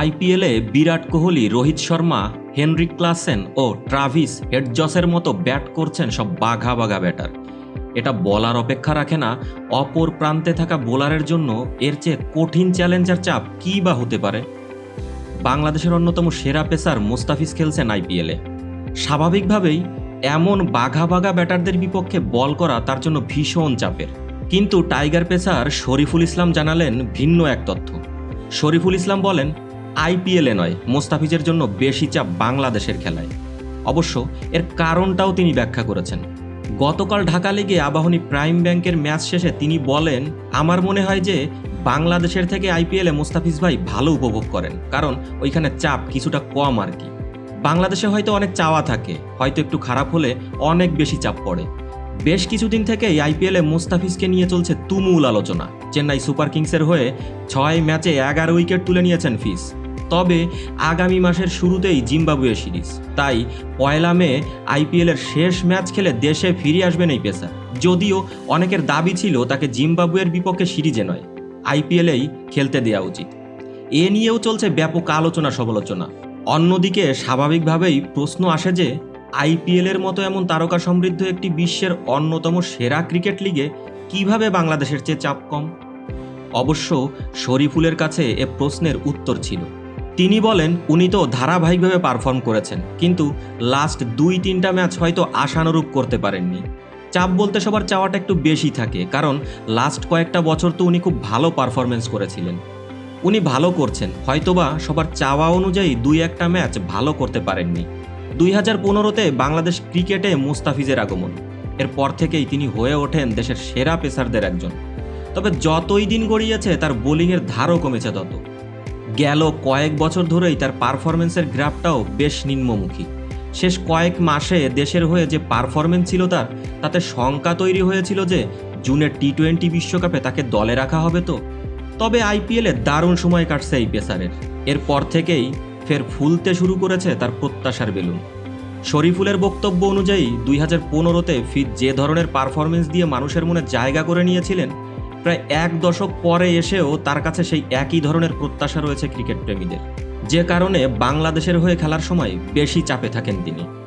আইপিএলে Virat Kohli, Rohit Sharma Heinrich Klaasen ও Travis হেডজসের মতো ব্যাট করছেন সব বাঘা বাঘা ব্যাটার। এটা বলার অপেক্ষা রাখে না, অপর প্রান্তে থাকা বোলারের জন্য এর চেয়ে কঠিন চ্যালেঞ্জার চাপ কী বা হতে পারে? বাংলাদেশের অন্যতম সেরা পেসার মোস্তাফিজ খেলছেন আইপিএলে। স্বাভাবিকভাবেই এমন বাঘা বাঘা ব্যাটারদের বিপক্ষে বল করা তার জন্য ভীষণ চাপের। কিন্তু টাইগার পেসার শরীফুল ইসলাম জানালেন ভিন্ন এক তথ্য। শরীফুল ইসলাম বলেন আইপিএলে নয়, মোস্তাফিজের জন্য বেশি চাপ বাংলাদেশের খেলায়। অবশ্য এর কারণটাও তিনি ব্যাখ্যা করেছেন। গতকাল ঢাকা লিগে আবাহনী প্রাইম ব্যাংকের ম্যাচ শেষে তিনি বলেন, আমার মনে হয় যে বাংলাদেশের থেকে আইপিএলে মোস্তাফিজ ভাই ভালো উপভোগ করেন, কারণ ওইখানে চাপ কিছুটা কম আর কি। বাংলাদেশে হয়তো অনেক চাওয়া থাকে, হয়তো একটু খারাপ হলে অনেক বেশি চাপ পড়ে। বেশ কিছুদিন থেকেই আইপিএলে মোস্তাফিজকে নিয়ে চলছে তুমুল আলোচনা। চেন্নাই সুপার কিংসের হয়ে ছয় ম্যাচে এগারো উইকেট তুলে নিয়েছেন ফিস তবে আগামী মাসের শুরুতেই জিম্বাবুয়ে সিরিজ। তাই পয়লা মে আইপিএলের শেষ ম্যাচ খেলে দেশে ফিরে আসবেন এই পেসার। যদিও অনেকের দাবি ছিল তাকে জিম্বাবুয়ের বিপক্ষে সিরিজে নয়। আইপিএলেই খেলতে দেওয়া উচিত। এ নিয়েও চলছে ব্যাপক আলোচনা সমালোচনা। অন্যদিকে স্বাভাবিকভাবেই প্রশ্ন আসে যে, আইপিএলের মতো এমন তারকা সমৃদ্ধ একটি বিশ্বের অন্যতম সেরা ক্রিকেট লিগে কীভাবে বাংলাদেশের চেয়ে চাপ কম? অবশ্য শরীফুলের কাছে এ প্রশ্নের উত্তর ছিল। তিনি বলেন, উনি তো ধারাবাহিকভাবে পারফর্ম করেছেন, কিন্তু লাস্ট দুই তিনটা ম্যাচ হয়তো আশানুরূপ করতে পারেননি। চাপ বলতে সবার চাওয়াটা একটু বেশি থাকে, কারণ লাস্ট কয়েকটা বছর তো উনি খুব ভালো পারফরমেন্স করেছিলেন। উনি ভালো করছেন, হয়তোবা সবার চাওয়া অনুযায়ী দুই একটা ম্যাচ ভালো করতে পারেননি। দুই হাজার পনেরোতে বাংলাদেশ ক্রিকেটে মুস্তাফিজের আগমন। এরপর থেকেই তিনি হয়ে ওঠেন দেশের সেরা পেসারদের একজন। তবে যতই দিন গড়িয়েছে, তার বোলিংয়ের ধারও কমেছে তত। গেল কয়েক বছর ধরেই তার পারফরমেন্সের গ্রাফটাও বেশ নিম্নমুখী। শেষ কয়েক মাসে দেশের হয়ে যে পারফরমেন্স ছিল তার, তাতে শঙ্কা তৈরি হয়েছিল যে জুনের টি টোয়েন্টি বিশ্বকাপে তাকে দলে রাখা হবে তো। তবে আইপিএলে দারুণ সময় কাটছে এই পেসারের। এরপর থেকেই ফের ফুলতে শুরু করেছে তার প্রত্যাশার বেলুন। শরীফুলের বক্তব্য অনুযায়ী দুই হাজার পনেরোতে ফির যে ধরনের পারফরমেন্স দিয়ে মানুষের মনে জায়গা করে নিয়েছিলেন প্রায় এক দশক পরে এসেও তার কাছে সেই একই ধরনের প্রত্যাশা রয়েছে ক্রিকেট প্রেমীদের। যে কারণে বাংলাদেশের হয়ে খেলার সময় বেশি চাপে থাকেন তিনি।